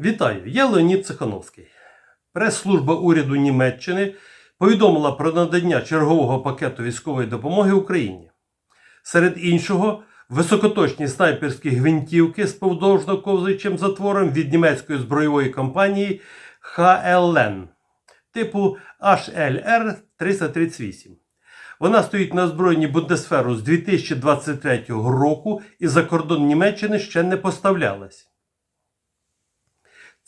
Вітаю, я Леонід Цихановський. Прес-служба уряду Німеччини повідомила про надання чергового пакету військової допомоги Україні. Серед іншого, високоточні снайперські гвинтівки з повдовжно-ковзуючим затвором від німецької збройової компанії HLN типу HLR 338. Вона стоїть на озброєнні Бундесферу з 2023 року і за кордон Німеччини ще не поставлялась.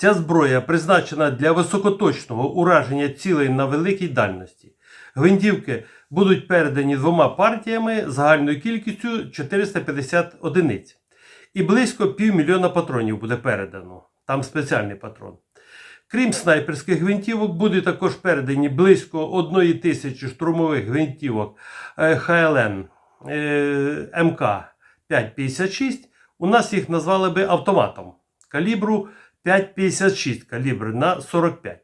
Ця зброя призначена для високоточного ураження цілей на великій дальності. Гвинтівки будуть передані двома партіями загальною кількістю 450 одиниць. І близько півмільйона патронів буде передано. Там спеціальний патрон. Крім снайперських гвинтівок, будуть також передані близько 1 тисячі штурмових гвинтівок ХЛН МК 556. У нас їх назвали би автоматом калібру 5,56 калібр на 45.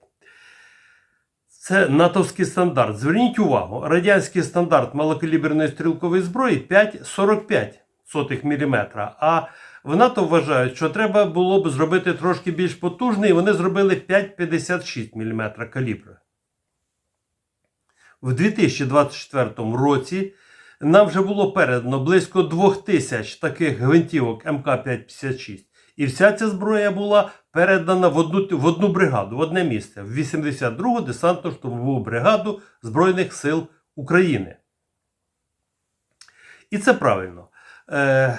Це натовський стандарт. Зверніть увагу, радянський стандарт малокаліберної стрілкової зброї 5,45 мм. А в НАТО вважають, що треба було б зробити трошки більш потужний, і вони зробили 5,56 мм калібру. В 2024 році нам вже було передано близько 2000 таких гвинтівок МК-556. І вся ця зброя була передана в одну, в одну бригаду, в одне місце, в 82-гу десантно-штурмову бригаду Збройних сил України. І це правильно. Е,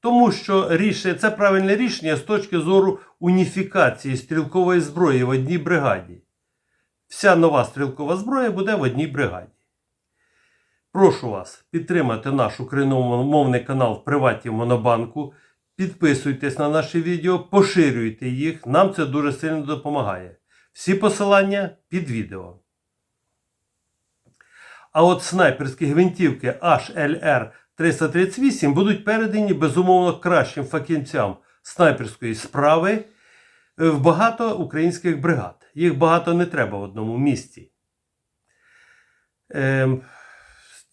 тому що рішення, це правильне рішення з точки зору уніфікації стрілкової зброї в одній бригаді. Вся нова стрілкова зброя буде в одній бригаді. Прошу вас підтримати наш україномовний канал в Приваті Монобанку. Підписуйтесь на наші відео, поширюйте їх, нам це дуже сильно допомагає. Всі посилання під відео. А от снайперські гвинтівки HLR 338 будуть передані безумовно кращим фахівцям снайперської справи в багато українських бригад. Їх багато не треба в одному місці. Ем,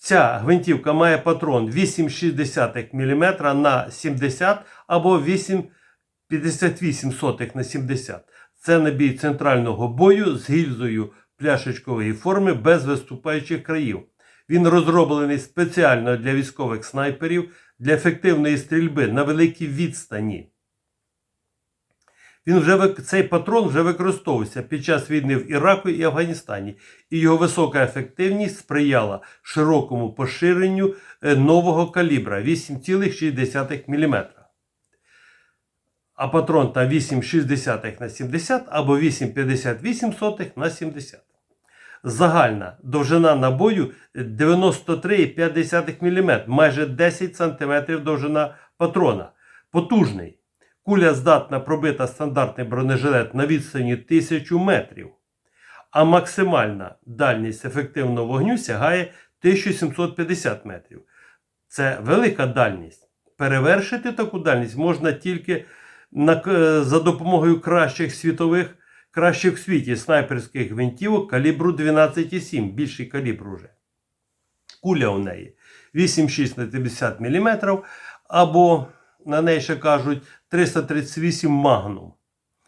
Ця гвинтівка має патрон 8,6 мм на 70 або 8,58 на 70. Це набій центрального бою з гільзою пляшечкової форми без виступаючих країв. Він розроблений спеціально для військових снайперів для ефективної стрільби на великій відстані. Він вже цей патрон вже використовувався під час війни в Іраку і Афганістані, і його висока ефективність сприяла широкому поширенню нового калібра 8,6 мм. А патрон там 8,6 на 70 або 8,58 на 70. Загальна довжина набою 93,5 мм, майже 10 см довжина патрона. Потужний. Куля здатна пробити стандартний бронежилет на відстані 1000 метрів, а максимальна дальність ефективного вогню сягає 1750 метрів. Це велика дальність. Перевершити таку дальність можна тільки на, за допомогою кращих світових, кращих в світі снайперських гвинтівок калібру 12,7, більший калібр уже. Куля у неї 8,6 на 50 мм або на неї ще кажуть 338 магнум.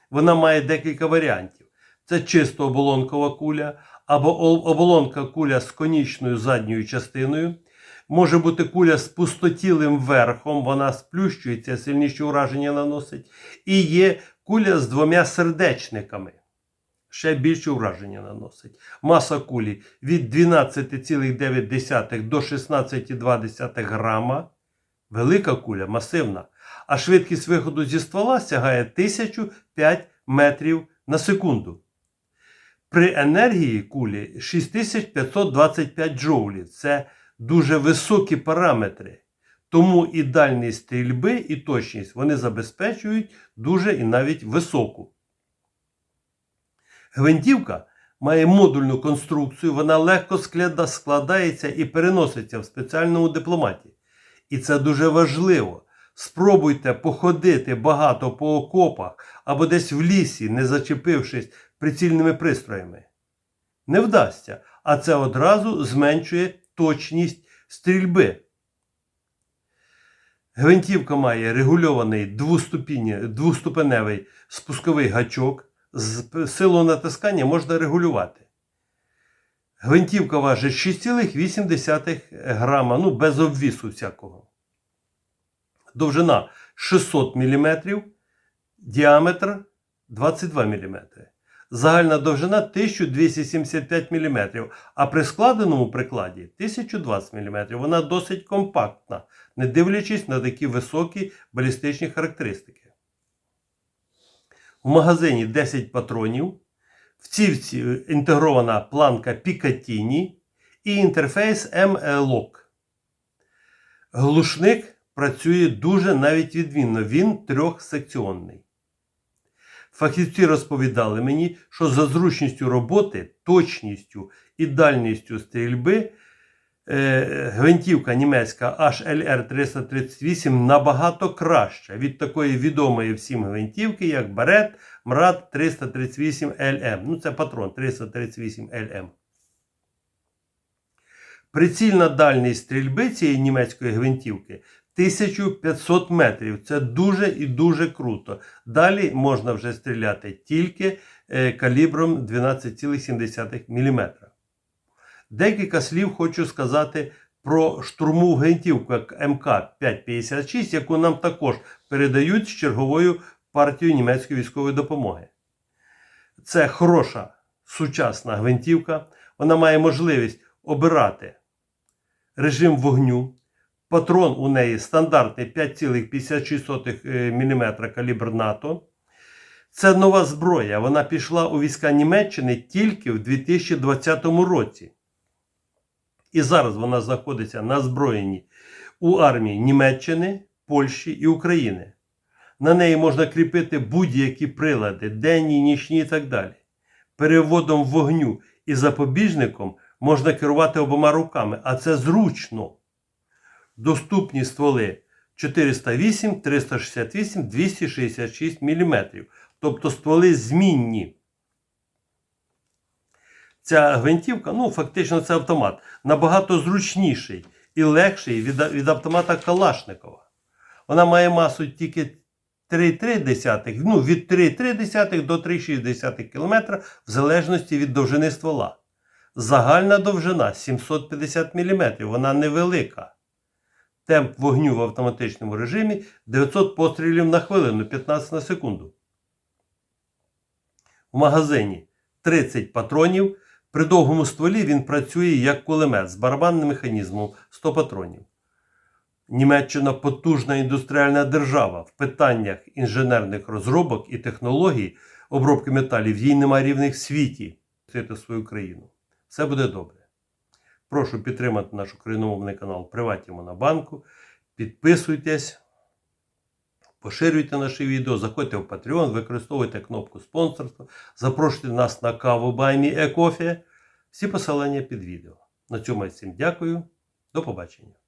Вона має декілька варіантів. Це чисто оболонкова куля, або оболонка куля з конічною задньою частиною. Може бути куля з пустотілим верхом, вона сплющується, сильніші ураження наносить. І є куля з двома сердечниками. Ще більше ураження наносить. Маса кулі від 12,9 до 16,2 грама. Велика куля, масивна. А швидкість виходу зі ствола сягає 1005 метрів на секунду. При енергії кулі 6525 джоулів. Це дуже високі параметри. Тому і дальність стрільби, і точність вони забезпечують дуже і навіть високу. Гвинтівка має модульну конструкцію, вона легко складається і переноситься в спеціальному дипломаті. І це дуже важливо. Спробуйте походити багато по окопах або десь в лісі, не зачепившись прицільними пристроями. Не вдасться, а це одразу зменшує точність стрільби. Гвинтівка має регульований двоступеневий спусковий гачок. Силу натискання можна регулювати. Гвинтівка важить 6,8 грама, ну без обвісу всякого. Довжина 600 мм, діаметр 22 мм. Загальна довжина 1275 мм, а при складеному прикладі 1020 мм. Вона досить компактна, не дивлячись на такі високі балістичні характеристики. В магазині 10 патронів. В цівці інтегрована планка Picatinny і інтерфейс M-Lock. Глушник працює дуже навіть відмінно. Він трьохсекціонний. Фахівці розповідали мені, що за зручністю роботи, точністю і дальністю стрільби е, гвинтівка німецька HLR 338 набагато краща від такої відомої всім гвинтівки, як Barrett МРАД 338 LM. Ну, це патрон 338 LM. Прицільна дальність стрільби цієї німецької гвинтівки 1500 метрів. Це дуже і дуже круто. Далі можна вже стріляти тільки е, калібром 12,7 мм. Декілька слів хочу сказати про штурмову гвинтівку МК-556, яку нам також передають з черговою партією німецької військової допомоги. Це хороша сучасна гвинтівка. Вона має можливість обирати режим вогню. Патрон у неї стандартний 5,56 мм калібр НАТО. Це нова зброя. Вона пішла у війська Німеччини тільки в 2020 році. І зараз вона знаходиться на зброєнні у армії Німеччини, Польщі і України. На неї можна кріпити будь-які прилади, денні, нічні і так далі. Переводом вогню і запобіжником можна керувати обома руками, а це зручно. Доступні стволи 408, 368, 266 мм. Тобто стволи змінні. Ця гвинтівка, ну, фактично, це автомат, набагато зручніший і легший від, від автомата Калашникова. Вона має масу тільки 3,3, ну, від 3,3 до 3,6 км в залежності від довжини ствола. Загальна довжина 750 мм, вона невелика. Темп вогню в автоматичному режимі 900 пострілів на хвилину, 15 на секунду. В магазині 30 патронів. При довгому стволі він працює як кулемет з барабанним механізмом 100 патронів. Німеччина потужна індустріальна держава. В питаннях інженерних розробок і технологій обробки металів їй немає рівних в світі. Це свою країну. Все буде добре. Прошу підтримати наш україномовний канал Приваті Монобанку. Підписуйтесь, поширюйте наші відео, заходьте в Patreon, використовуйте кнопку спонсорства, запрошуйте нас на каву Баймі Екофі. Всі посилання під відео. На цьому я всім дякую. До побачення.